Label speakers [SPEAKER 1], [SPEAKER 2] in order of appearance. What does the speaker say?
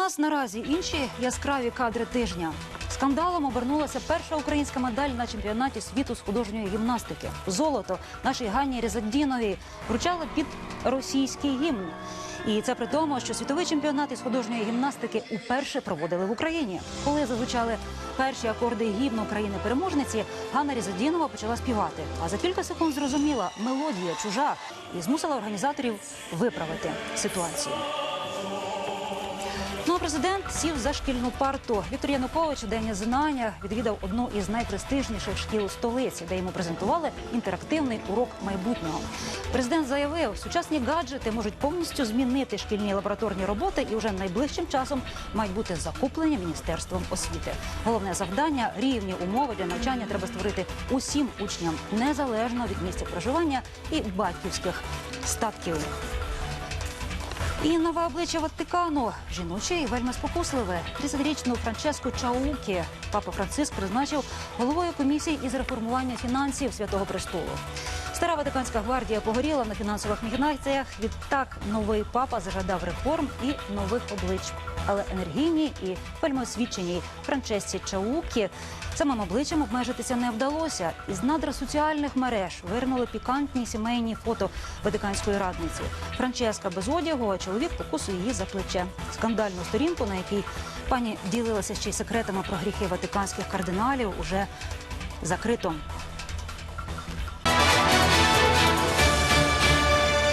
[SPEAKER 1] нас наразі інші яскраві кадри тижня. Скандалом обернулася перша українська медаль на чемпіонаті світу з художньої гімнастики. Золото нашій Ганні Резаддіновій вручали під російський гімн. І це при тому, що світовий чемпіонат із художньої гімнастики уперше проводили в Україні. Коли зазвучали перші акорди гімну країни-переможниці, Ганна Різадінова почала співати. А за кілька секунд зрозуміла, мелодія чужа і змусила організаторів виправити ситуацію. Ну а президент сів за шкільну парту. Віктор Янукович у день знання відвідав одну із найпрестижніших шкіл столиці, де йому презентували інтерактивний урок майбутнього. Президент заявив, сучасні гаджети можуть повністю змінити шкільні лабораторні роботи і вже найближчим часом мають бути закуплені міністерством освіти. Головне завдання рівні умови для навчання треба створити усім учням незалежно від місця проживання і батьківських статків. І нове обличчя Ватикану жіноче і вельми спокусливе. 30-річну Франческу Чаукі папа Франциск призначив головою комісії із реформування фінансів Святого Престолу. Стара Ватиканська гвардія погоріла на фінансових мігнаціях. Відтак новий папа зажадав реформ і нових облич. Але енергійній і вельмиосвіченій Франчесці Чаукі самим обличчям обмежитися не вдалося. Із надр соціальних мереж вирнули пікантні сімейні фото Ватиканської радниці. Франческа без одягу, а чоловік покусує її за плече. Скандальну сторінку, на якій пані ділилася ще й секретами про гріхи ватиканських кардиналів, уже закрито.